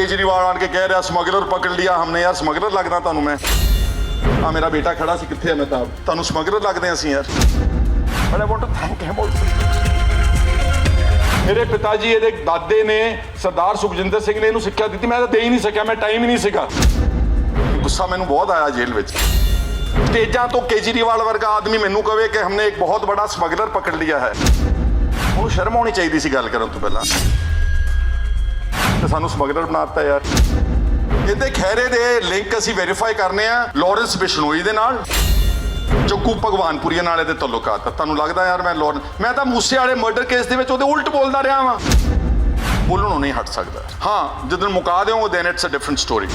ਕੇਜਰੀਵਾਲ ਆਣ ਕੇ ਕਹਿ ਰਿਹਾ ਸਮਗਲਰ ਪਕੜ ਲਿਆ ਹਮਨੇ ਯਾਰ ਸਮਗਲਰ ਲੱਗਦਾ ਤੁਹਾਨੂੰ ਮੈਂ। ਆ ਮੇਰਾ ਬੇਟਾ ਖੜਾ ਸੀ ਕਿੱਥੇ ਹੈ ਮਹਿਤਾਬ ਤੁਹਾਨੂੰ ਸਮਗਲਰ ਲੱਗਦੇ ਅਸੀਂ ਯਾਰ। But I want to thank him ਮੇਰੇ ਪਿਤਾ ਜੀ ਇਹਦੇ ਦਾਦੇ ਨੇ ਸਰਦਾਰ ਸੁਖਜਿੰਦਰ ਸਿੰਘ ਨੇ ਇਹਨੂੰ ਸਿੱਖਿਆ ਦਿੱਤੀ। ਮੈਂ ਤਾਂ ਦੇ ਹੀ ਨਹੀਂ ਸਕਿਆ ਮੈਂ ਟਾਈਮ ਹੀ ਨਹੀਂ ਸੀਗਾ। ਗੁੱਸਾ ਮੈਨੂੰ ਬਹੁਤ ਆਇਆ ਜੇਲ੍ਹ ਵਿੱਚ। ਸਟੇਜਾਂ ਤੋਂ ਕੇਜਰੀਵਾਲ ਵਰਗਾ ਆਦਮੀ ਮੈਨੂੰ ਕਵੇ ਕਿ ਹਮਨੇ ਇੱਕ ਬਹੁਤ ਬੜਾ ਸਮਗਲਰ ਪਕੜ ਲਿਆ ਹੈ। ਉਹਨੂੰ ਸ਼ਰਮ ਆਉਣੀ ਚਾਹੀਦੀ ਸੀ ਗੱਲ ਕਰਨ ਤੋਂ ਪਹਿਲਾਂ। ਤੇ ਸਾਨੂੰ ਸਮਗਲਰ ਬਣਾ ਦਿੱਤਾ ਯਾਰ। ਇਹਦੇ ਖੈਰੇ ਦੇ ਲਿੰਕ ਅਸੀਂ ਵੈਰੀਫਾਈ ਕਰਨੇ ਆ ਲਾਰੈਂਸ ਬਿਸ਼ਨੋਈ ਦੇ ਨਾਲ ਜੱਗੂ ਭਗਵਾਨਪੁਰੀਆ ਨਾਲ ਇਹਦੇ ਤਾਲੁਕਾਤ ਤੁਹਾਨੂੰ ਲੱਗਦਾ ਯਾਰ ਮੈਂ ਲਾਰੈਂਸ ਮੈਂ ਤਾਂ ਮੂਸੇ ਵਾਲੇ ਮਰਡਰ ਕੇਸ ਦੇ ਵਿੱਚ ਉਹਦੇ ਉਲਟ ਬੋਲਦਾ ਰਿਹਾ ਵਾਂ। ਬੋਲਣੋਂ ਨਹੀਂ ਹਟ ਸਕਦਾ। ਹਾਂ, ਜਦੋਂ ਮੁਕਾ ਦਿਓ then it's a different story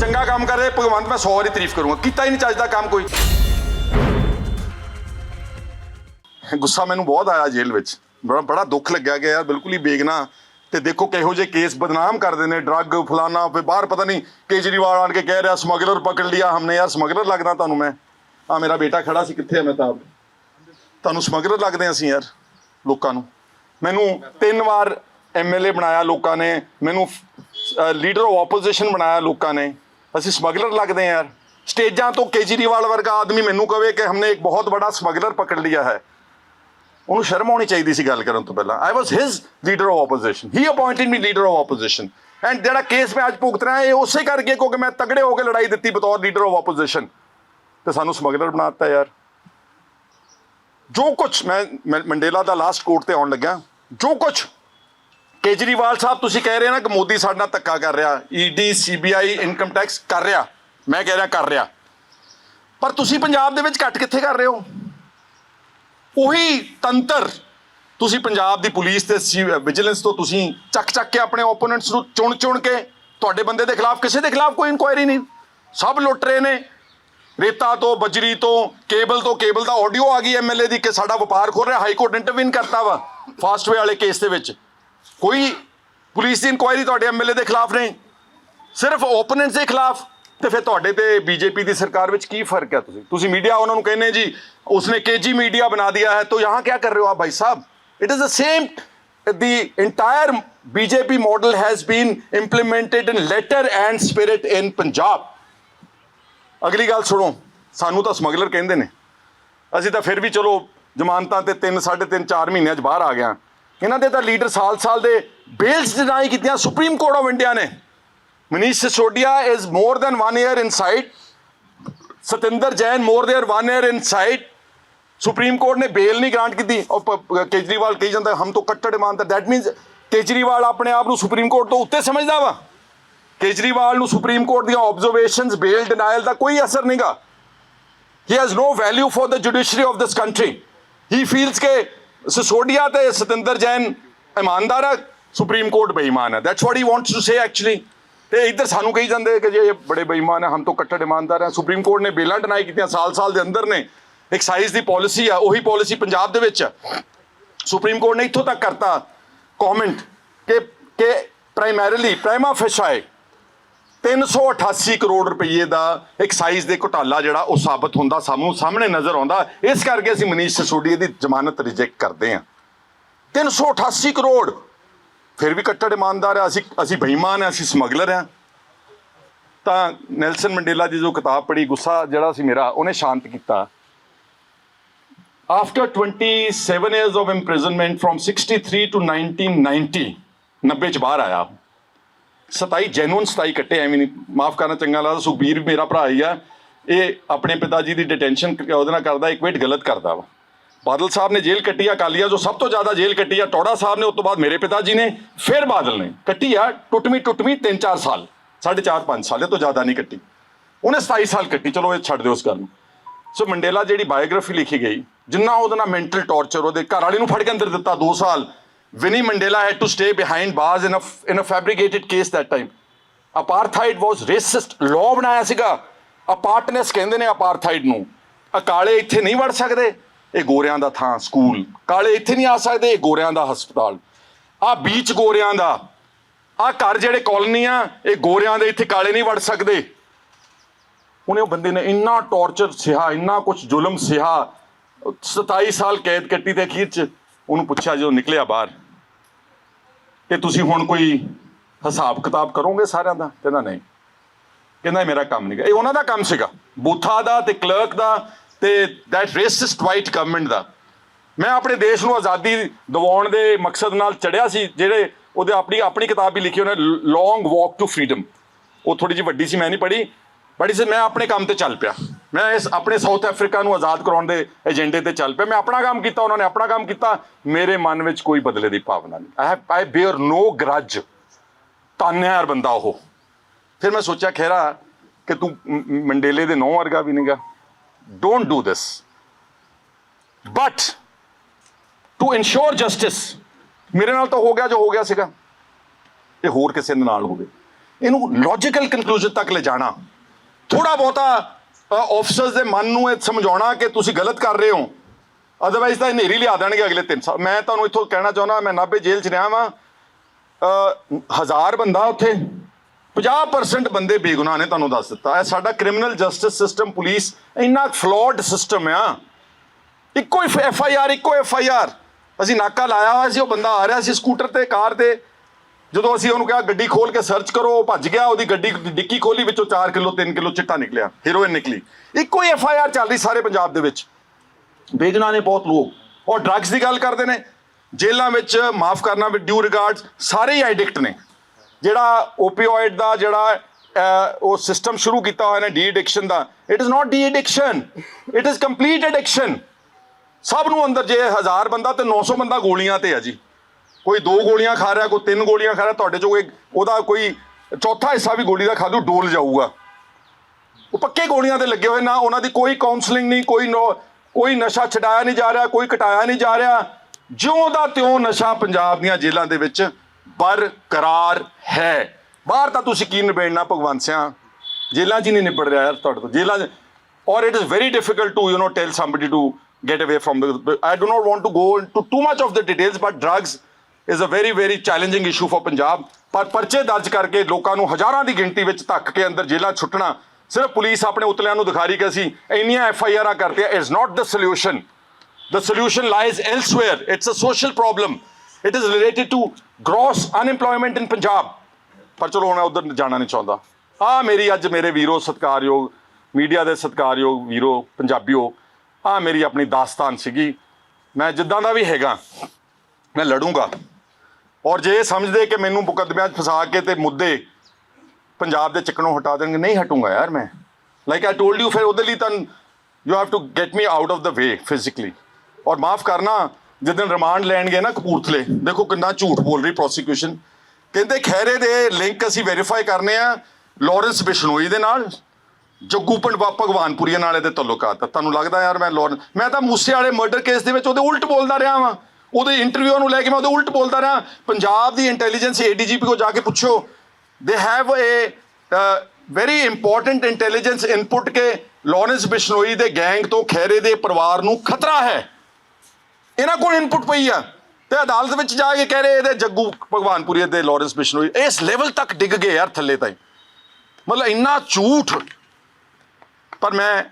ਚੰਗਾ ਕੰਮ ਕਰੇ ਭਗਵੰਤ ਮੈਂ 100 ਵਾਰੀ ਤਾਰੀਫ ਕਰੂੰਗਾ। ਕੀਤਾ ਹੀ ਨਹੀਂ ਚੱਜਦਾ ਕੰਮ ਕੋਈ। ਗੁੱਸਾ ਮੈਨੂੰ ਬਹੁਤ ਆਇਆ ਜੇਲ੍ਹ ਵਿੱਚ। ਬੜਾ ਬੜਾ ਦੁੱਖ ਲੱਗਿਆ ਕਿ ਯਾਰ ਬਿਲਕੁਲ ਹੀ ਬੇਗਨਾ ਤੇ ਦੇਖੋ ਕਿਹੋ ਜਿਹੇ ਕੇਸ ਬਦਨਾਮ ਕਰਦੇ ਨੇ ਡਰੱਗ ਫਲਾਨਾ ਫੇ ਬਾਹਰ ਪਤਾ ਨਹੀਂ ਕੇਜਰੀਵਾਲ ਆਣ ਕੇ ਕਹਿ ਰਿਹਾ ਸਮਗਲਰ ਪਕੜ ਲਿਆ ਹਮਨੇ ਯਾਰ ਸਮਗਲਰ ਲੱਗਦਾ ਤੁਹਾਨੂੰ ਮੈਂ। ਆ ਮੇਰਾ ਬੇਟਾ ਖੜਾ ਸੀ ਕਿੱਥੇ ਹੈ ਮੈਂ ਤਾਂ ਤੁਹਾਨੂੰ ਸਮਗਲਰ ਲੱਗਦੇ ਹਾਂ ਅਸੀਂ ਯਾਰ, ਲੋਕਾਂ ਨੂੰ। ਮੈਨੂੰ ਤਿੰਨ ਵਾਰ ਐਮਐਲਏ ਬਣਾਇਆ ਲੋਕਾਂ ਨੇ, ਮੈਨੂੰ ਲੀਡਰ ਆਫ ਆਪੋਜੀਸ਼ਨ ਬਣਾਇਆ ਲੋਕਾਂ ਨੇ। ਅਸੀਂ ਸਮਗਲਰ ਲੱਗਦੇ ਹਾਂ ਯਾਰ। ਸਟੇਜਾਂ ਤੋਂ ਕੇਜਰੀਵਾਲ ਵਰਗਾ ਆਦਮੀ ਮੈਨੂੰ ਕਵੇ ਕਿ ਹਮਨੇ ਇੱਕ ਬਹੁਤ ਬੜਾ ਸਮਗਲਰ ਪਕੜ ਲਿਆ ਹੈ। ਉਹਨੂੰ ਸ਼ਰਮ ਆਉਣੀ ਚਾਹੀਦੀ ਸੀ ਗੱਲ ਕਰਨ ਤੋਂ ਪਹਿਲਾਂ। I was his leader of opposition he appointed me leader of opposition and ਜਿਹੜਾ ਕੇਸ ਮੈਂ ਅੱਜ ਭੁਗਤ ਰਿਹਾ ਇਹ ਉਸੇ ਕਰਕੇ ਕਿਉਂਕਿ ਮੈਂ ਤਗੜੇ ਹੋ ਕੇ ਲੜਾਈ ਦਿੱਤੀ ਬਤੌਰ ਲੀਡਰ ਆਫ ਆਪੋਜੀਸ਼ਨ ਤੇ ਸਾਨੂੰ ਸਮਗਲਰ ਬਣਾਤਾ ਯਾਰ। ਜੋ ਕੁਝ ਮੈਂ ਮੈਂ, ਮੰਡੇਲਾ ਦਾ ਲਾਸਟ ਕੋਰਟ ਤੇ ਆਉਣ ਲੱਗਾ ਜੋ ਕੁਝ ਕੇਜਰੀਵਾਲ ਸਾਹਿਬ ਤੁਸੀਂ ਕਹਿ ਰਹੇ ਨਾ ਕਿ ਮੋਦੀ ਸਾਡੇ ਨਾਲ ਧੱਕਾ ਕਰ ਰਿਹਾ ਈਡੀ ਸੀਬੀਆਈ ਇਨਕਮ ਟੈਕਸ ਕਰ ਰਿਹਾ, ਮੈਂ ਕਹਿ ਰਿਹਾ ਕਰ ਰਿਹਾ। ਪਰ ਤੁਸੀਂ ਪੰਜਾਬ ਦੇ ਵਿੱਚ ਘੱਟ ਕਿੱਥੇ ਕਰ ਰਹੇ ਹੋ? ਉਹੀ ਤੰਤਰ ਤੁਸੀਂ ਪੰਜਾਬ ਦੀ ਪੁਲਿਸ ਤੇ ਵਿਜੀਲੈਂਸ ਤੋਂ ਤੁਸੀਂ ਚੱਕ ਚੱਕ ਕੇ ਆਪਣੇ ਓਪੋਨੈਂਟਸ ਨੂੰ ਚੁਣ ਚੁਣ ਕੇ ਤੁਹਾਡੇ ਬੰਦੇ ਦੇ ਖਿਲਾਫ, ਕਿਸੇ ਦੇ ਖਿਲਾਫ ਕੋਈ ਇਨਕੁਆਇਰੀ ਨਹੀਂ। ਸਭ ਲੁੱਟ ਰਹੇ ਨੇ। ਰੇਤਾ ਤੋਂ, ਬਜਰੀ ਤੋਂ ਕੇਬਲ ਤੋਂ ਕੇਬਲ ਦਾ ਆਡੀਓ ਆ ਗਈ ਐਮਐਲਏ ਦੀ ਕਿ ਸਾਡਾ ਵਪਾਰ ਖੋਲ ਰਿਹਾ, ਹਾਈ ਕੋਰਟ ਇੰਟਰਵਿਨ ਕਰਤਾ ਵਾ ਫਾਸਟਵੇ ਵਾਲੇ ਕੇਸ ਦੇ ਵਿੱਚ। ਕੋਈ ਪੁਲਿਸ ਦੀ ਇਨਕੁਆਇਰੀ ਤੁਹਾਡੇ ਐਮਐਲਏ ਦੇ ਖਿਲਾਫ ਨਹੀਂ। ਸਿਰਫ ਓਪੋਨੈਂਟਸ ਦੇ ਖਿਲਾਫ। ਤੇ ਫਿਰ ਤੁਹਾਡੇ ਤੇ ਬੀਜੇਪੀ ਦੀ ਸਰਕਾਰ ਵਿੱਚ ਕੀ ਫ਼ਰਕ ਹੈ ਤੁਸੀਂ? ਤੁਸੀਂ ਮੀਡੀਆ ਉਹਨਾਂ ਨੂੰ ਕਹਿੰਦੇ ਜੀ, ਉਸਨੇ ਕੇਜੀ ਮੀਡੀਆ ਬਣਾ ਦਿਆ ਹੈ, ਤੋ ਯਹਾਂ ਕੀ ਕਰ ਰਹੇ ਹੋ ਆਪ ਭਾਈ ਸਾਹਿਬ? It is the same the entire BJP model has been implemented in letter and spirit in Punjab ਅਗਲੀ ਗੱਲ ਸੁਣੋ, ਸਾਨੂੰ ਤਾਂ ਸਮਗਲਰ ਕਹਿੰਦੇ ਨੇ। ਅਸੀਂ ਤਾਂ ਫਿਰ ਵੀ ਚਲੋ ਜ਼ਮਾਨਤਾਂ ਤੇ 3 3.5 4 ਮਹੀਨਿਆਂ 'ਚ ਬਾਹਰ ਆ ਗਿਆ ਇਹਨਾਂ ਦੇ ਤਾਂ ਲੀਡਰ ਸਾਲ-ਸਾਲ ਦੇ ਬੇਲਸ ਡਿਨਾਈ ਕੀਤੀਆਂ ਸੁਪਰੀਮ ਕੋਰਟ ਆਫ ਇੰਡੀਆ ਨੇ। Manish Sisodia is more than 1 year inside Satyendar Jain more there 1 year inside Supreme Court ਨੇ ਬੇਲ ਨਹੀਂ ਗ੍ਰਾਂਟ ਕੀਤੀ ਉਹ ਕੇਜਰੀਵਾਲ ਕਹੀ ਜਾਂਦਾ ਹਮ ਤੋਂ ਕੱਟੜ ਇਮਾਨਦਾਰ ਦੈਟ ਮੀਨਸ ਕੇਜਰੀਵਾਲ ਆਪਣੇ ਆਪ ਨੂੰ ਸੁਪਰੀਮ ਕੋਰਟ ਤੋਂ ਉੱਤੇ ਸਮਝਦਾ ਵਾ ਕੇਜਰੀਵਾਲ ਨੂੰ ਸੁਪਰੀਮ ਕੋਰਟ ਦੀਆਂ ਆਬਜ਼ਰਵੇਸ਼ਨਸ ਬੇਲ ਡਿਨਾਇਲ ਦਾ ਕੋਈ ਅਸਰ ਨਹੀਂਗਾ he has no value for the judiciary of this country he feels ਕਿ ਸਿਸੋਡੀਆ ਤੇ ਸਤਿੰਦਰ ਜੈਨ ਇਮਾਨਦਾਰ ਹੈ ਸੁਪਰੀਮ ਕੋਰਟ ਬੇਈਮਾਨ ਹੈ that's what he wants to say actually ਤੇ ਇੱਧਰ ਸਾਨੂੰ ਕਹੀ ਜਾਂਦੇ ਕਿ ਜੇ ਬੜੇ ਬੇਈਮਾਨ ਹੈ, ਹਮ ਤੋਂ ਕੱਟੜ ਇਮਾਨਦਾਰ ਹੈ। ਸੁਪਰੀਮ ਕੋਰਟ ਨੇ ਬੇਲਾਂ ਡਿਨਾਈ ਕੀਤੀਆਂ ਸਾਲ-ਸਾਲ ਦੇ ਅੰਦਰ ਨੇ। ਐਕਸਾਈਜ਼ ਦੀ ਪਾਲਿਸੀ ਆ, ਉਹੀ ਪਾਲਿਸੀ ਪੰਜਾਬ ਦੇ ਵਿੱਚ। ਸੁਪਰੀਮ ਕੋਰਟ ਨੇ ਇੱਥੋਂ ਤੱਕ ਕਰਤਾ ਕਮੈਂਟ ਕਿ ਕਿ ਪ੍ਰਾਇਮਰੀਲੀ ਪ੍ਰਾਈਮਾ ਫੈਸ਼ਾਏ 388 ਕਰੋੜ ਰੁਪਏ ਦਾ ਐਕਸਾਈਜ਼ ਦੇ ਘੁਟਾਲਾ ਜਿਹੜਾ ਉਹ ਸਾਬਤ ਹੁੰਦਾ ਸਾਨੂੰ ਸਾਹਮਣੇ ਨਜ਼ਰ ਆਉਂਦਾ। ਇਸ ਕਰਕੇ ਅਸੀਂ ਮਨੀਸ਼ ਸਿਸੋਦੀਆ ਦੀ ਜ਼ਮਾਨਤ ਰਿਜੈਕਟ ਕਰਦੇ ਹਾਂ। 388 ਕਰੋੜ ਫਿਰ ਵੀ ਕੱਟੜ ਇਮਾਨਦਾਰ ਆ, ਅਸੀਂ ਅਸੀਂ ਬੇਈਮਾਨ ਆ, ਅਸੀਂ ਸਮਗਲਰ ਆ। ਤਾਂ ਨੈਲਸਨ ਮੰਡੇਲਾ ਦੀ ਜੋ ਕਿਤਾਬ ਪੜ੍ਹੀ, ਗੁੱਸਾ ਜਿਹੜਾ ਸੀ ਮੇਰਾ, ਉਹਨੇ ਸ਼ਾਂਤ ਕੀਤਾ। After 27 years of imprisonment from 63 to 1990 90 ਚ ਬਾਹਰ ਆਇਆ 27 ਜੈਨੂਨ 27 ਕੱਟੇ, ਐਵੇਂ ਨਹੀਂ, ਮਾਫ ਕਰਨਾ ਚੰਗਾ ਲੱਗਦਾ, ਸੁਖਬੀਰ ਮੇਰਾ ਭਰਾ ਹੀ ਆ। ਇਹ ਆਪਣੇ ਪਿਤਾ ਜੀ ਦੀ ਡਿਟੈਂਸ਼ਨ ਉਹਦੇ ਨਾਲ ਕਰਦਾ, ਇੱਕ ਵੇਟ ਗਲਤ ਕਰਦਾ ਵਾ। ਬਾਦਲ ਸਾਹਿਬ ਨੇ ਜੇਲ੍ਹ ਕੱਟੀ ਆ ਕਾਲੀਆ ਜੋ ਸਭ ਤੋਂ ਜ਼ਿਆਦਾ ਜੇਲ੍ਹ ਕੱਟੀ ਆ, ਟੋੜਾ ਸਾਹਿਬ ਨੇ, ਉਸ ਤੋਂ ਬਾਅਦ ਮੇਰੇ ਪਿਤਾ ਜੀ ਨੇ, ਫਿਰ ਬਾਦਲ ਨੇ ਕੱਟੀ ਆ, ਟੁੱਟਵੀਂ ਟੁੱਟਵੀਂ 3-4 ਸਾਲ 4.5 5 ਸਾਲ, ਇਹ ਤੋਂ ਜ਼ਿਆਦਾ ਨਹੀਂ ਕੱਟੀ। ਉਹਨੇ 27 ਸਾਲ ਕੱਟੀ, ਚਲੋ ਇਹ ਛੱਡ ਦਿਓ ਉਸ ਗੱਲ ਨੂੰ। ਸੋ ਮੰਡੇਲਾ ਜਿਹੜੀ ਬਾਇਓਗ੍ਰਾਫੀ ਲਿਖੀ ਗਈ, ਜਿੰਨਾ ਉਹਦੇ ਨਾਲ ਮੈਂਟਲ ਟੌਰਚਰ ਉਹਦੇ ਘਰ ਵਾਲੇ ਨੂੰ ਫੜ ਕੇ ਅੰਦਰ ਦਿੱਤਾ 2 ਸਾਲ, Winnie Mandela had to stay behind bars in a in a fabricated case that time apartheid was racist law ਬਣਾਇਆ ਸੀਗਾ। ਅਪਾਰਟਨੈਸ ਕਹਿੰਦੇ ਨੇ ਅਪਾਰਥਾਈਡ ਨੂੰ। ਅਕਾਲੇ ਇੱਥੇ ਨਹੀਂ ਵੜ ਸਕਦੇ। ਇਹ ਗੋਰਿਆਂ ਦਾ ਥਾਂ ਸਕੂਲ। ਕਾਲੇ ਇੱਥੇ ਨਹੀਂ ਆ ਸਕਦੇ ਇਹ ਗੋਰਿਆਂ ਦਾ ਹਸਪਤਾਲ। ਆ ਬੀਚ ਗੋਰਿਆਂ ਦਾ। ਆ ਘਰ ਜਿਹੜੇ ਕਾਲੋਨੀਆਂ ਇਹ ਗੋਰਿਆਂ ਦੇ ਇੱਥੇ ਕਾਲੇ ਨਹੀਂ ਵੜ ਸਕਦੇ। ਉਹਨੇ ਉਹ ਬੰਦੇ ਨੇ ਇੰਨਾ ਟੌਰਚਰ ਸਿਹਾ ਇੰਨਾ ਕੁਝ ਜ਼ੁਲਮ ਸਿਹਾ 27 ਸਾਲ ਕੈਦ ਕੱਟੀ ਤੇ ਅਖੀਰ ਚ ਉਹਨੂੰ ਪੁੱਛਿਆ ਜਦੋਂ ਨਿਕਲਿਆ ਬਾਹਰ ਕਿ ਤੁਸੀਂ ਹੁਣ ਕੋਈ ਹਿਸਾਬ ਕਿਤਾਬ ਕਰੋਗੇ ਸਾਰਿਆਂ ਦਾ? ਕਹਿੰਦਾ ਨਹੀਂ। ਕਹਿੰਦਾ ਮੇਰਾ ਕੰਮ ਨਹੀਂ ਇਹ ਉਹਨਾਂ ਦਾ ਕੰਮ ਸੀਗਾ। ਬੂਥਾ ਦਾ ਤੇ ਕਲਰਕ ਦਾ ਤੇ ਦੈਟ ਰੇਸਿਸਟ ਵਾਈਟ ਗਵਰਨਮੈਂਟ ਦਾ। ਮੈਂ ਆਪਣੇ ਦੇਸ਼ ਨੂੰ ਆਜ਼ਾਦੀ ਦਿਵਾਉਣ ਦੇ ਮਕਸਦ ਨਾਲ ਚੜਿਆ ਸੀ, ਜਿਹੜੇ ਉਹਦੇ ਆਪਣੀ ਆਪਣੀ ਕਿਤਾਬ ਵੀ ਲਿਖੀ ਉਹਨੇ ਲੌਂਗ ਵਾਕ ਟੂ ਫਰੀडम ਉਹ ਥੋੜੀ ਜਿਹੀ ਵੱਡੀ ਸੀ, ਮੈਂ ਨਹੀਂ ਪੜ੍ਹੀ। ਬੜੀ ਸੀ, ਮੈਂ ਆਪਣੇ ਕੰਮ ਤੇ ਚੱਲ ਪਿਆ। ਮੈਂ ਇਸ, ਆਪਣੇ ਸਾਊਥ ਅਫਰੀਕਾ ਨੂੰ ਆਜ਼ਾਦ ਕਰਾਉਣ ਦੇ ਏਜੰਡੇ ਤੇ ਚੱਲ ਪਿਆ। ਮੈਂ ਆਪਣਾ ਕੰਮ ਕੀਤਾ, ਉਹਨਾਂ ਨੇ ਆਪਣਾ ਕੰਮ ਕੀਤਾ। ਮੇਰੇ ਮਨ ਵਿੱਚ ਕੋਈ ਬਦਲੇ ਦੀ ਭਾਵਨਾ ਨਹੀਂ। ਆਈ ਹੈਵ ਆਈ ਬੇਅਰ ਨੋ ਗਰਜ ਤਾਨਿਆਰ ਬੰਦਾ ਉਹ। ਫਿਰ ਮੈਂ ਸੋਚਿਆ ਖੈਰਾ ਕਿ ਤੂੰ ਮੰਡੇਲੇ ਦੇ ਨੌ ਵਰਗਾ ਵੀ ਨਹੀਂਗਾ don't do this but to ensure justice ਮੇਰੇ ਨਾਲ ਤਾਂ ਹੋ ਗਿਆ ਜੋ ਹੋ ਗਿਆ ਸੀਗਾ ਇਹ ਹੋਰ ਕਿਸੇ ਦੇ ਨਾਲ ਹੋਵੇ ਇਹਨੂੰ ਲੌਜੀਕਲ ਕਨਕਲੂਜਨ ਤੱਕ ਲੈ ਜਾਣਾ ਥੋੜਾ ਬਹੁਤਾ ਆਫਸਰਸ ਦੇ ਮਨ ਨੂੰ ਇਹ ਸਮਝਾਉਣਾ ਕਿ ਤੁਸੀਂ ਗਲਤ ਕਰ ਰਹੇ ਹੋ ਅਦਰਵਾਈਜ਼ ਤਾਂ ਹਨੇਰੀ ਲਿਆ ਦੇਣਗੇ ਅਗਲੇ 3 ਸਾਲ ਮੈਂ ਤੁਹਾਨੂੰ ਇੱਥੋਂ ਕਹਿਣਾ ਚਾਹੁੰਦਾ ਮੈਂ ਨਾਭੇ ਜੇਲ੍ਹ 'ਚ ਰਿਹਾ ਵਾਂ ਹਜ਼ਾਰ ਬੰਦਾ ਉੱਥੇ 50% ਬੰਦੇ ਬੇਗੁਨਾਹ ਨੇ ਤੁਹਾਨੂੰ ਦੱਸ ਦਿੱਤਾ। ਇਹ ਸਾਡਾ ਕ੍ਰਿਮੀਨਲ ਜਸਟਿਸ ਸਿਸਟਮ ਪੁਲਿਸ ਇੰਨਾ ਫਲੋਡ ਸਿਸਟਮ ਆ। ਇੱਕੋ ਹੀ ਐਫ ਆਈ ਆਰ ਇੱਕੋ ਐਫ ਆਈ ਆਰ ਅਸੀਂ ਨਾਕਾ ਲਾਇਆ ਹੋਇਆ ਸੀ, ਉਹ ਬੰਦਾ ਆ ਰਿਹਾ ਸੀ ਸਕੂਟਰ ਤੇ, ਕਾਰ ਤੇ। ਜਦੋਂ ਅਸੀਂ ਉਹਨੂੰ ਕਿਹਾ, ਗੱਡੀ ਖੋਲ ਕੇ ਸਰਚ ਕਰੋ, ਉਹ ਭੱਜ ਗਿਆ, ਉਹਦੀ ਗੱਡੀ ਡਿੱਕੀ ਖੋਲੀ ਵਿੱਚੋਂ 4 ਕਿਲੋ 3 ਕਿਲੋ ਚਿੱਟਾ ਨਿਕਲਿਆ ਹੀਰੋਇਨ ਨਿਕਲੀ। ਇੱਕੋ ਹੀ ਐਫ ਆਈ ਆਰ ਚੱਲ ਰਹੀ ਸਾਰੇ ਪੰਜਾਬ ਦੇ ਵਿੱਚ। ਬੇਗੁਨਾਹ ਨੇ ਬਹੁਤ ਲੋਕ। ਔਰ ਡਰੱਗਸ ਦੀ ਗੱਲ ਕਰਦੇ ਨੇ, ਜੇਲ੍ਹਾਂ ਵਿੱਚ ਮਾਫ ਕਰਨਾ ਵਿਦ ਡਿਊ ਰਿਗਾਰਡਸ ਸਾਰੇ ਹੀ ਐਡਿਕਟ ਨੇ। ਜਿਹੜਾ ਓਪੀਓਇਡ ਦਾ ਜਿਹੜਾ ਉਹ ਸਿਸਟਮ ਸ਼ੁਰੂ ਕੀਤਾ ਹੋਇਆ ਨੇ de addiction the it is not de addiction it is complete addiction ਸਭ ਨੂੰ ਅੰਦਰ ਜੇ ਹਜ਼ਾਰ ਬੰਦਾ ਤੇ 900 ਬੰਦਾ ਗੋਲੀਆਂ ਤੇ ਆ ਜੀ। ਕੋਈ ਦੋ ਗੋਲੀਆਂ ਖਾ ਰਿਹਾ, ਕੋਈ ਤਿੰਨ ਗੋਲੀਆਂ ਖਾ ਰਿਹਾ, ਤੁਹਾਡੇ ਚੋਂ ਕੋਈ, ਉਹਦਾ ਕੋਈ ਚੌਥਾ ਹਿੱਸਾ ਵੀ ਗੋਲੀ ਦਾ ਖਾਦੂ ਡੋਲ ਜਾਊਗਾ। ਉਹ ਪੱਕੇ ਗੋਲੀਆਂ ਤੇ ਲੱਗੇ ਹੋਏ ਨਾ, ਉਹਨਾਂ ਦੀ ਕੋਈ ਕਾਉਂਸਲਿੰਗ ਨਹੀਂ, ਕੋਈ ਨੋ, ਕੋਈ ਨਸ਼ਾ ਛਡਾਇਆ ਨਹੀਂ ਜਾ ਰਿਹਾ, ਕੋਈ ਘਟਾਇਆ ਨਹੀਂ ਜਾ ਰਿਹਾ। ਜਿਉਂ ਦਾ ਤਿਉਂ ਨਸ਼ਾ ਪੰਜਾਬ ਦੀਆਂ ਜੇਲ੍ਹਾਂ ਦੇ ਵਿੱਚ ਬਰਕਰਾਰ ਹੈ। ਬਾਹਰ ਤਾਂ ਤੁਸੀਂ ਕੀ ਨਿਬੇੜਨਾ ਭਗਵੰਤ ਸਿਆ? ਜੇਲ੍ਹਾਂ 'ਚ ਹੀ ਨਹੀਂ ਨਿਬੜ ਰਿਹਾ ਯਾਰ ਤੁਹਾਡੇ ਤੋਂ। ਜੇਲ੍ਹਾਂ ਔਰ it is very difficult to you know tell somebody to get away from the i do not want to go into too much of the details, but drugs is a very very challenging issue for Punjab ਪਰ ਪਰਚੇ ਦਰਜ ਕਰਕੇ ਲੋਕਾਂ ਨੂੰ ਹਜ਼ਾਰਾਂ ਦੀ ਗਿਣਤੀ ਵਿੱਚ ਧੱਕ ਕੇ ਅੰਦਰ ਜੇਲ੍ਹਾਂ ਛੁੱਟਣਾ ਸਿਰਫ ਪੁਲਿਸ ਆਪਣੇ ਉਤਲਿਆਂ ਨੂੰ ਦਿਖਾ ਰਹੀ ਕਿ ਅਸੀਂ ਇੰਨੀਆਂ ਐਫ ਆਈ ਆਰਾਂ ਕਰਦੇ ਆ is not the solution The solution lies elsewhere it's a social problem it is related to gross unemployment in Punjab ਪਰ ਚਲੋ ਹੁਣ ਮੈਂ ਉਧਰ ਜਾਣਾ ਨਹੀਂ ਚਾਹੁੰਦਾ। ਆ ਮੇਰੀ ਅੱਜ ਮੇਰੇ ਵੀਰੋ ਸਤਿਕਾਰਯੋਗ ਮੀਡੀਆ ਦੇ ਸਤਿਕਾਰਯੋਗ ਵੀਰੋ, ਪੰਜਾਬੀਓ, ਆ ਮੇਰੀ ਆਪਣੀ ਦਾਸਤਾਨ ਸੀਗੀ। ਮੈਂ ਜਿੱਦਾਂ ਦਾ ਵੀ ਹੈਗਾ, ਮੈਂ ਲੜੂੰਗਾ। ਔਰ ਜੇ ਸਮਝਦੇ ਕਿ ਮੈਨੂੰ ਮੁਕੱਦਮਿਆਂ 'ਚ ਫਸਾ ਕੇ ਤੇ ਮੁੱਦੇ ਪੰਜਾਬ ਦੇ ਚੱਕਣੋਂ ਹਟਾ ਦੇਣਗੇ, ਨਹੀਂ ਹਟੂੰਗਾ ਯਾਰ ਮੈਂ। ਲਾਈਕ ਆਈ ਟੋਲਡ ਯੂ ਫਿਰ ਉਹਦੇ ਲਈ ਤਾਂ you have to get me out of the way physically ਔਰ ਮਾਫ ਕਰਨਾ ਜਿੱਦਣ ਰਿਮਾਂਡ ਲੈਣਗੇ ਨਾ ਕਪੂਰਥਲੇ, ਦੇਖੋ ਕਿੰਨਾ ਝੂਠ ਬੋਲ ਰਹੀ ਪ੍ਰੋਸੀਕਿਊਸ਼ਨ ਕਹਿੰਦੇ ਖੈਰੇ ਦੇ ਲਿੰਕ ਅਸੀਂ ਵੈਰੀਫਾਈ ਕਰਨੇ ਆ ਲਾਰੈਂਸ ਬਿਸ਼ਨੋਈ ਦੇ ਨਾਲ, ਜੱਗੂ ਪਿੰਡ ਬਾ ਭਗਵਾਨਪੁਰੀਆ ਨਾਲ ਇਹਦੇ ਤਾਲੁਕਾਤ ਆ। ਤੁਹਾਨੂੰ ਲੱਗਦਾ ਯਾਰ ਮੈਂ ਲਾਰੈਂਸ ਮੈਂ ਤਾਂ ਮੂਸੇ ਵਾਲੇ ਮਰਡਰ ਕੇਸ ਦੇ ਵਿੱਚ ਉਹਦੇ ਉਲਟ ਬੋਲਦਾ ਰਿਹਾ ਵਾਂ। ਉਹਦੇ ਇੰਟਰਵਿਊ ਨੂੰ ਲੈ ਕੇ ਮੈਂ ਉਹਦੇ ਉਲਟ ਬੋਲਦਾ ਰਿਹਾ। ਪੰਜਾਬ ਦੀ ਇੰਟੈਲੀਜੈਂਸ ਏਡੀਜੀਪੀ ਕੋ ਜਾ ਕੇ ਪੁੱਛੋ। They have a very important intelligence input K Lawrence Bishnoi ਦੇ ਗੈਂਗ ਤੋਂ ਖੈਰੇ ਦੇ ਪਰਿਵਾਰ ਨੂੰ ਖਤਰਾ ਹੈ। ਇਹਨਾਂ ਕੋਲ ਇਨਪੁਟ ਪਈ ਆ। ਤੇ ਅਦਾਲਤ ਵਿੱਚ ਜਾ ਕੇ ਕਹਿ ਰਹੇ ਇਹਦੇ ਜੱਗੂ ਭਗਵਾਨਪੁਰੀ ਦੇ ਲਾਰੈਂਸ ਬਿਸ਼ਨੋਈ ਇਸ ਲੈਵਲ ਤੱਕ ਡਿੱਗ ਗਏ ਯਾਰ ਥੱਲੇ ਤਾਈ। ਮਤਲਬ ਇੰਨਾ ਝੂਠ। ਪਰ ਮੈਂ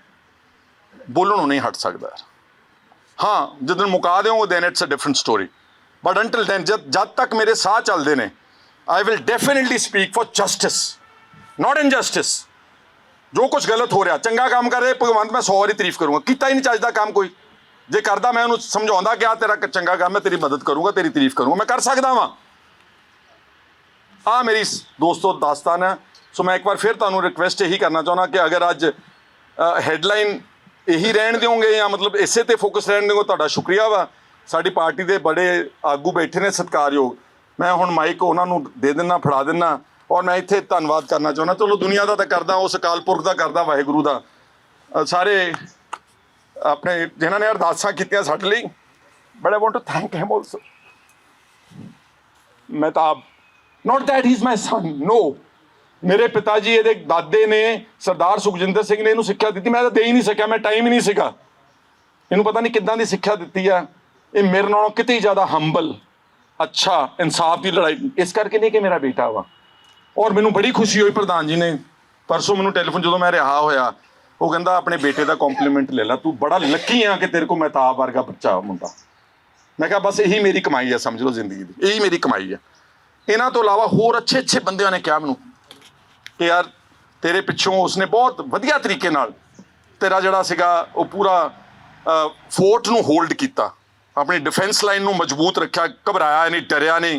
ਬੋਲਣੋਂ ਨਹੀਂ ਹਟ ਸਕਦਾ। ਹਾਂ ਜਦੋਂ ਮੁਕਾ ਦਿਓ then it's a different story but until then ਜਦ ਜਦ ਤੱਕ ਮੇਰੇ ਸਾਹ ਚੱਲਦੇ ਨੇ I will definitely speak for justice not injustice ਜੋ ਕੁਝ ਗਲਤ ਹੋ ਰਿਹਾ, ਚੰਗਾ ਕੰਮ ਕਰ ਰਿਹਾ, ਭਗਵੰਤ ਮੈਂ 100 ਵਾਰੀ ਤਾਰੀਫ ਕਰੂੰਗਾ। ਕੀਤਾ ਹੀ ਨਹੀਂ ਚੱਜਦਾ ਕੰਮ ਕੋਈ। ਜੇ ਕਰਦਾ ਮੈਂ ਉਹਨੂੰ ਸਮਝਾਉਂਦਾ ਕਿ ਆ ਤੇਰਾ ਚੰਗਾ ਕੰਮ ਹੈ, ਤੇਰੀ ਮਦਦ ਕਰੂੰਗਾ, ਤੇਰੀ ਤਾਰੀਫ ਕਰੂੰਗਾ, ਮੈਂ ਕਰ ਸਕਦਾ ਵਾਂ। ਆ ਮੇਰੀ ਸ- ਦੋਸਤੋ ਦਾਸਤਾਨ ਹੈ। ਸੋ ਮੈਂ ਇੱਕ ਵਾਰ ਫਿਰ ਤੁਹਾਨੂੰ ਰਿਕਵੈਸਟ ਇਹੀ ਕਰਨਾ ਚਾਹੁੰਦਾ ਕਿ ਅਗਰ ਅੱਜ ਹੈਡਲਾਈਨ ਇਹੀ ਰਹਿਣ ਦਿਓਗੇ ਜਾਂ ਮਤਲਬ ਇਸੇ ਤੇ ਫੋਕਸ ਰਹਿਣ ਦਿਓਗੇ, ਤੁਹਾਡਾ ਸ਼ੁਕਰੀਆ ਵਾ। ਸਾਡੀ ਪਾਰਟੀ ਦੇ ਬੜੇ ਆਗੂ ਬੈਠੇ ਨੇ ਸਤਿਕਾਰਯੋਗ। ਮੈਂ ਹੁਣ ਮਾਈਕ ਉਹਨਾਂ ਨੂੰ ਦੇ ਦਿੰਨਾ, ਫੜਾ ਦਿੰਨਾ ਔਰ ਮੈਂ ਇੱਥੇ ਧੰਨਵਾਦ ਕਰਨਾ ਚਾਹੁੰਦਾ। ਚਲੋ ਦੁਨੀਆ ਦਾ ਤਾਂ ਕਰਦਾ, ਉਸ ਅਕਾਲ ਪੁਰਖ ਦਾ ਕਰਦਾ, ਵਾਹਿਗੁਰੂ ਦਾ। ਸਾਰੇ ਆਪਣੇ ਜਿਨ੍ਹਾਂ ਨੇ ਅਰਦਾਸਾਂ ਕੀਤੀਆਂ ਸਾਡੇ ਲਈ but I want to thank him also ਮੈਂ ਤਾਂ ਨਾਟ ਦੈਟ ਹੀ ਇਜ਼ ਮਾਈ ਸਨ ਨੋ ਮੇਰੇ ਪਿਤਾ ਜੀ ਇਹਦੇ ਦਾਦੇ ਨੇ, ਸਰਦਾਰ ਸੁਖਜਿੰਦਰ ਸਿੰਘ ਨੇ ਇਹਨੂੰ ਸਿੱਖਿਆ ਦਿੱਤੀ। ਮੈਂ ਤਾਂ ਦੇ ਹੀ ਨਹੀਂ ਸਕਿਆ, ਮੈਂ ਟਾਈਮ ਹੀ ਨਹੀਂ ਸੀਗਾ। ਇਹਨੂੰ ਪਤਾ ਨਹੀਂ ਕਿੱਦਾਂ ਦੀ ਸਿੱਖਿਆ ਦਿੱਤੀ ਆ। ਇਹ ਮੇਰੇ ਨਾਲੋਂ ਕਿਤੇ ਜ਼ਿਆਦਾ ਹੰਬਲ ਅੱਛਾ ਇਨਸਾਫ ਦੀ ਲੜਾਈ। ਇਸ ਕਰਕੇ ਨਹੀਂ ਕਿ ਮੇਰਾ ਬੇਟਾ ਵਾ। ਔਰ ਮੈਨੂੰ ਬੜੀ ਖੁਸ਼ੀ ਹੋਈ ਪ੍ਰਧਾਨ ਜੀ ਨੇ। ਪਰਸੋਂ ਮੈਨੂੰ ਟੈਲੀਫੋਨ ਜਦੋਂ ਮੈਂ ਰਿਹਾ ਹੋਇਆ ਉਹ ਕਹਿੰਦਾ, ਆਪਣੇ ਬੇਟੇ ਦਾ ਕੰਪਲੀਮੈਂਟ ਲੈ ਲੈ, ਤੂੰ ਬੜਾ ਲੱਕੀ ਆ ਕਿ ਤੇਰੇ ਕੋਲ ਮਹਿਤਾਬ ਵਰਗਾ ਬੱਚਾ ਮੁੰਡਾ। ਮੈਂ ਕਿਹਾ, ਬਸ ਇਹੀ ਮੇਰੀ ਕਮਾਈ ਹੈ ਸਮਝ ਲਓ ਜ਼ਿੰਦਗੀ ਦੀ। ਇਹੀ ਮੇਰੀ ਕਮਾਈ ਹੈ ਇਹਨਾਂ ਤੋਂ ਇਲਾਵਾ ਹੋਰ ਅੱਛੇ ਅੱਛੇ ਬੰਦਿਆਂ ਨੇ ਕਿਹਾ ਮੈਨੂੰ ਕਿ ਯਾਰ, ਤੇਰੇ ਪਿੱਛੋਂ ਉਸਨੇ ਬਹੁਤ ਵਧੀਆ ਤਰੀਕੇ ਨਾਲ ਤੇਰਾ ਜਿਹੜਾ ਸੀਗਾ, ਉਹ ਪੂਰਾ ਫੋਰਟ ਨੂੰ ਹੋਲਡ ਕੀਤਾ। ਆਪਣੀ ਡਿਫੈਂਸ ਲਾਈਨ ਨੂੰ ਮਜ਼ਬੂਤ ਰੱਖਿਆ, ਘਬਰਾਇਆ ਨਹੀਂ, ਡਰਿਆ ਨਹੀਂ।